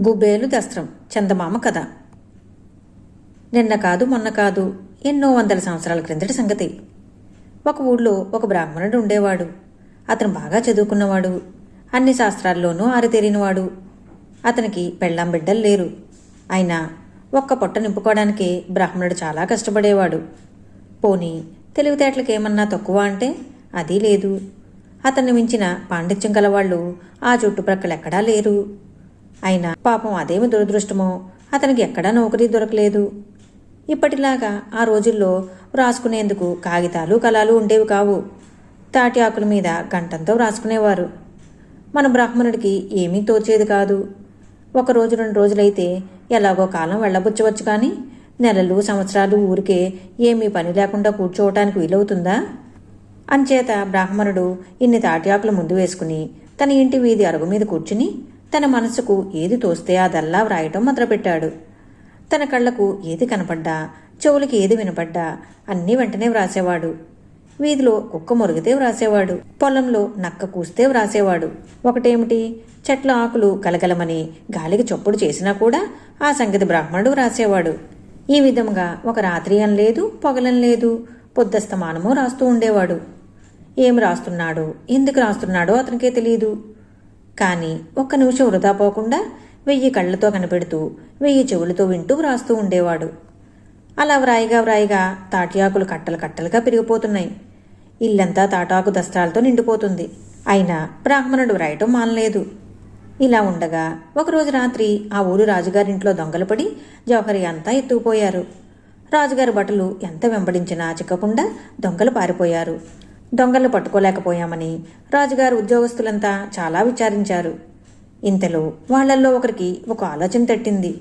గుబేలు దస్త్రం చందమామ కథ. నిన్న కాదు మొన్న కాదు ఎన్నో వందల సంవత్సరాల క్రిందటి సంగతి. ఒక ఊళ్ళో ఒక బ్రాహ్మణుడు ఉండేవాడు. అతను బాగా చదువుకున్నవాడు. అన్ని శాస్త్రాల్లోనూ ఆరితేరినవాడు. అతనికి పెళ్ళాం బిడ్డలు లేరు. అయినా ఒక్క పొట్ట నింపుకోవడానికే బ్రాహ్మణుడు చాలా కష్టపడేవాడు. పోనీ తెలివితేటలకేమన్నా తక్కువ అంటే అది లేదు. అతన్ని మించిన పాండిత్యం గలవాళ్ళు ఆ చుట్టుప్రక్కల ఎక్కడా లేరు. అయినా పాపం అదేమి దురదృష్టమో. అతనికి ఎక్కడా నౌకరీ దొరకలేదు. ఇప్పటిలాగా ఆ రోజుల్లో వ్రాసుకునేందుకు కాగితాలు కళాలు ఉండేవి కావు. తాటి ఆకుల మీద గంటంతో వ్రాసుకునేవారు మన బ్రాహ్మణుడికి ఏమీ తోచేది కాదు. ఒక రోజు రెండు రోజులైతే ఎలాగో కాలం వెళ్ళబుచ్చవచ్చు కానీ నెలలు సంవత్సరాలు ఊరికే ఏమీ పని లేకుండా కూర్చోవటానికి వీలవుతుందా? అంచేత బ్రాహ్మణుడు ఇన్ని తాటి ఆకులు ముందు వేసుకుని తన ఇంటి వీధి అరుగు మీద కూర్చుని తన మనసుకు ఏది తోస్తే అదల్లా వ్రాయటం మొదలుపెట్టాడు. తన కళ్ళకు ఏది కనపడ్డా చెవులకి ఏది వినపడ్డా అన్నీ వెంటనే వ్రాసేవాడు. వీధిలో కుక్క మొరిగితే వ్రాసేవాడు. పొలంలో నక్క కూస్తే వ్రాసేవాడు. ఒకటేమిటి? చెట్ల ఆకులు కలగలమని గాలికి చొప్పుడు చేసినా కూడా ఆ సంగతి బ్రాహ్మణుడు వ్రాసేవాడు. ఈ విధంగా ఒక రాత్రి అని లేదు పొగలం లేదు పొద్దస్తమానము రాస్తూ ఉండేవాడు. ఏం రాస్తున్నాడో ఎందుకు రాస్తున్నాడో అతనికే తెలియదు కానీ ఒక్క నిమిషం వృధా పోకుండా వెయ్యి కళ్ళతో కనిపెడుతూ వెయ్యి చెవులతో వింటూ వ్రాస్తూ ఉండేవాడు. అలా వ్రాయిగా వ్రాయిగా తాటియాకులు కట్టలు కట్టలుగా పెరిగిపోతున్నాయి. ఇల్లంతా తాటాకు దస్త్రాలతో నిండిపోతుంది. అయినా బ్రాహ్మణుడు వ్రాయటం మానలేదు. ఇలా ఉండగా ఒకరోజు రాత్రి ఆ ఊరు రాజుగారింట్లో దొంగలు పడి జవహరి అంతా ఎత్తుకుపోయారు. రాజుగారి బట్టలు ఎంత వెంబడించినా చిక్కకుండా దొంగలు పారిపోయారు. దొంగలు పట్టుకోలేకపోయామని రాజుగారు ఉద్యోగస్తులంతా చాలా విచారించారు. ఇంతలో వాళ్ళల్లో ఒకరికి ఒక ఆలోచన తట్టింది.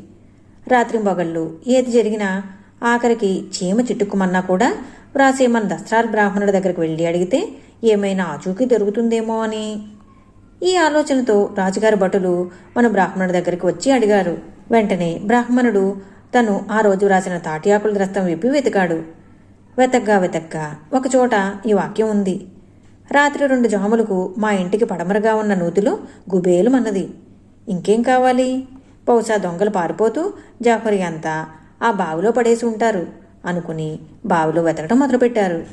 రాత్రి మొగళ్ళు ఏది జరిగినా ఆఖరికి చీమ చిట్టుకుమన్నా కూడా వ్రాసే మన బ్రాహ్మణుడి దగ్గరికి వెళ్ళి అడిగితే ఏమైనా ఆచూకీ దొరుకుతుందేమో అని. ఈ ఆలోచనతో రాజుగారి భటులు మన బ్రాహ్మణుడి దగ్గరికి వచ్చి అడిగారు. వెంటనే బ్రాహ్మణుడు తను ఆ రోజు రాసిన తాటియాకుల గ్రస్తం విప్పి వెతికాడు. వెతగ్గా వెతగ్గా ఒకచోట ఈ వాక్యం ఉంది. రాత్రి రెండు జాములకు మా ఇంటికి పడమరగా ఉన్న నూతిలో గుబేలుమన్నది. ఇంకేం కావాలి? బహుశా దొంగలు పారిపోతూ జాఫరి అంతా ఆ బావిలో పడేసి ఉంటారు అనుకుని బావిలో వెతకడం మొదలుపెట్టారు.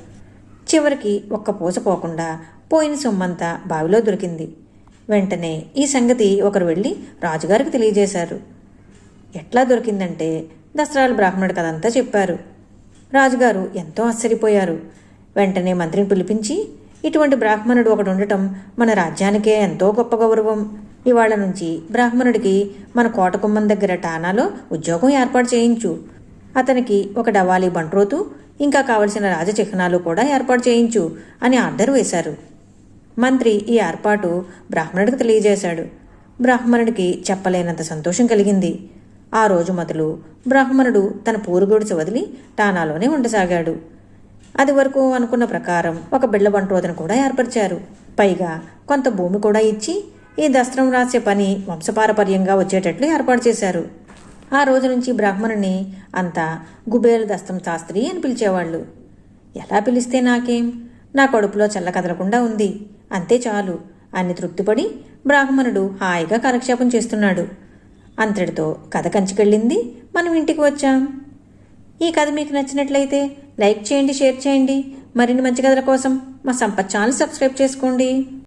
చివరికి ఒక్క పూస పోకుండా పోయిన సొమ్మంతా బావిలో దొరికింది. వెంటనే ఈ సంగతి ఒకరు వెళ్ళి రాజుగారికి తెలియజేశారు. ఎట్లా దొరికిందంటే దసరాల బ్రాహ్మణుడు కదంతా చెప్పారు. రాజుగారు ఎంతో ఆశ్చర్యపోయారు. వెంటనే మంత్రిని పిలిపించి ఇటువంటి బ్రాహ్మణుడు ఒకడు ఉండటం మన రాజ్యానికే ఎంతో గొప్ప గౌరవం. ఇవాళ నుంచి బ్రాహ్మణుడికి మన కోటకుమ్మం దగ్గర టానాలో ఉద్యోగం ఏర్పాటు చేయించు. అతనికి ఒక డవాలి బంట్రోతు ఇంకా కావలసిన రాజచిహ్నాలు కూడా ఏర్పాటు చేయించు అని ఆర్డర్ వేశారు. మంత్రి ఈ ఏర్పాటు బ్రాహ్మణుడికి తెలియజేశాడు. బ్రాహ్మణుడికి చెప్పలేనంత సంతోషం కలిగింది. ఆ రోజు మొదలు బ్రాహ్మణుడు తన పూరుగుడిసి వదిలి టానాలోనే ఉండసాగాడు. అది వరకు అనుకున్న ప్రకారం ఒక బిళ్ళ బంట్రోతను కూడా ఏర్పరిచారు. పైగా కొంత భూమి కూడా ఇచ్చి ఈ దస్త్రం రాసే పని వంశపారపర్యంగా వచ్చేటట్లు ఏర్పాటు చేశారు. ఆ రోజు నుంచి బ్రాహ్మణుని అంతా గుబేరు దస్తం శాస్త్రి అని పిలిచేవాళ్ళు. ఎలా పిలిస్తే నాకేం? నా కడుపులో చల్ల కదలకుండా ఉంది. అంతే చాలు. అని తృప్తిపడి బ్రాహ్మణుడు హాయిగా కాలక్షేపం చేస్తున్నాడు. అంతటితో కథ కంచికెళ్ళింది. మనం ఇంటికి వచ్చాం. ఈ కథ మీకు నచ్చినట్లయితే లైక్ చేయండి షేర్ చేయండి. మరిన్ని మంచి కథల కోసం మా సంపత్ ఛానల్ సబ్స్క్రైబ్ చేసుకోండి.